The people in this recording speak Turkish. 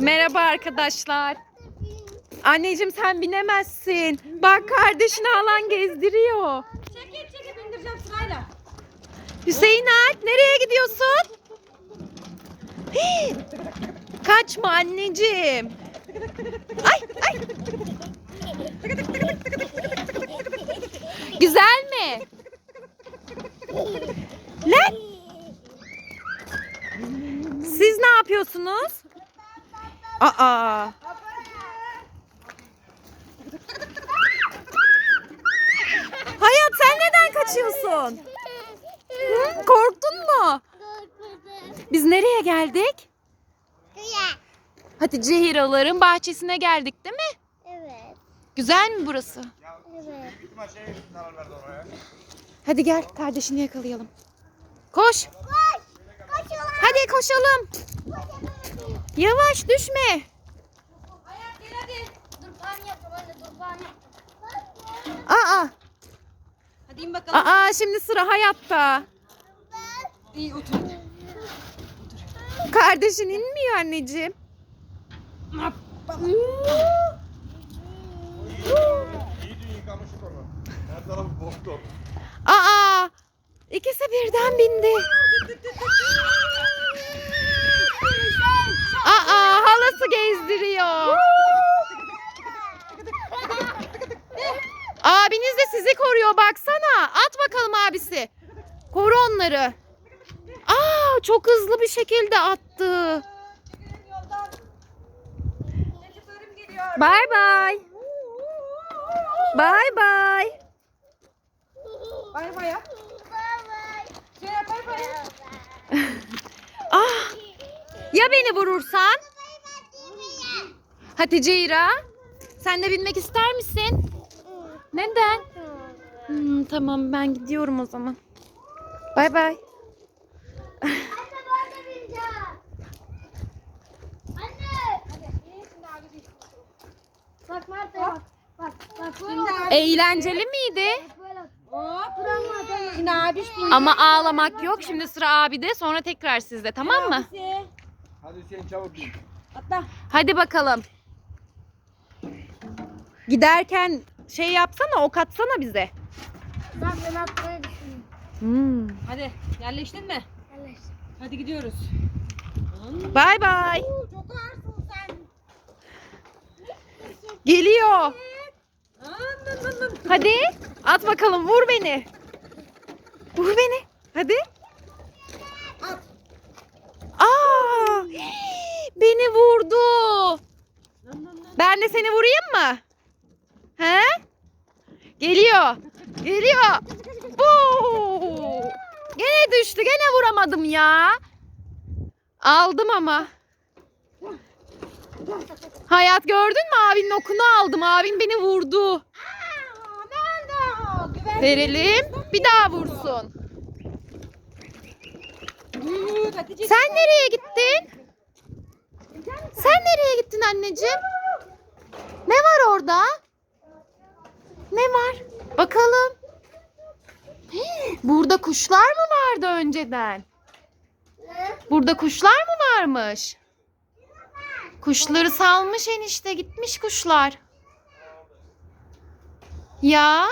Merhaba arkadaşlar. Anneciğim sen binemezsin. Bak kardeşini alan gezdiriyor. Çekil çekil bindireceğim sırayla. Hüseyin Alp nereye gidiyorsun? Hii! Kaçma anneciğim. Ay ay. Güzel mi? Siz ne yapıyorsunuz? Aa. Hayat sen neden kaçıyorsun? Hı? Korktun mu? Biz nereye geldik? Hatice Hiraların bahçesine geldik değil mi? Evet. Güzel mi burası? Evet. Hadi gel kardeşini yakalayalım. Koş. Koş. Koşuyorlar. Hadi koşalım. Yavaş düşme. Hayat gel hadi. Dur pan yapacağım anne dur pan yapacağım. Aa. Hadi in bakalım. Aa şimdi sıra hayatta. İyi otur. Kardeşin inmiyor anneciğim. İyice yıkamıştık onu. Her tarafı boktu. Aa. İkisi birden bindi. Aa halası gezdiriyor. Abiniz de sizi koruyor baksana. At bakalım abisi. Koru onları. Aa çok hızlı bir şekilde attı. Bye bye. Bye bye. Bay bay yap. Şöyle yap, bay bay. Ah. Ya beni vurursan? Hatice İra. Sen de binmek ister misin? Neden? Hmm, tamam ben gidiyorum o zaman. Bay bay. Anne ben de bineceğim. Anne. Bak Mert bak. Bak bak. Eğlenceli miydi? Ama ağlamak yok. Şimdi sıra abide sonra tekrar sizde tamam mı? Hadi Hüseyin çabuk bin. Atla. Hadi bakalım. Giderken şey yapsana ok atsana bize. Ben ben atmayı düşünüyorum. Hmm. Hadi yerleştin mi? Evet. Hadi gidiyoruz. Bay bay. Çok ağırsın sen. Geliyor. Hadi at bakalım vur beni. Vur beni. Hadi. At. Aa! Beni vurdu. Ben de seni vurayım mı? He? Geliyor. Geliyor. Buu! Gene düştü. Gene vuramadım ya. Aldım ama. Hayat gördün mü abinin okunu aldım. Abin beni vurdu. Verelim. Bir daha vursun. Sen nereye gittin? Sen nereye gittin anneciğim? Ne var orada? Ne var? Bakalım. Burada kuşlar mı vardı önceden? Burada kuşlar mı varmış? Kuşları salmış enişte gitmiş kuşlar. Ya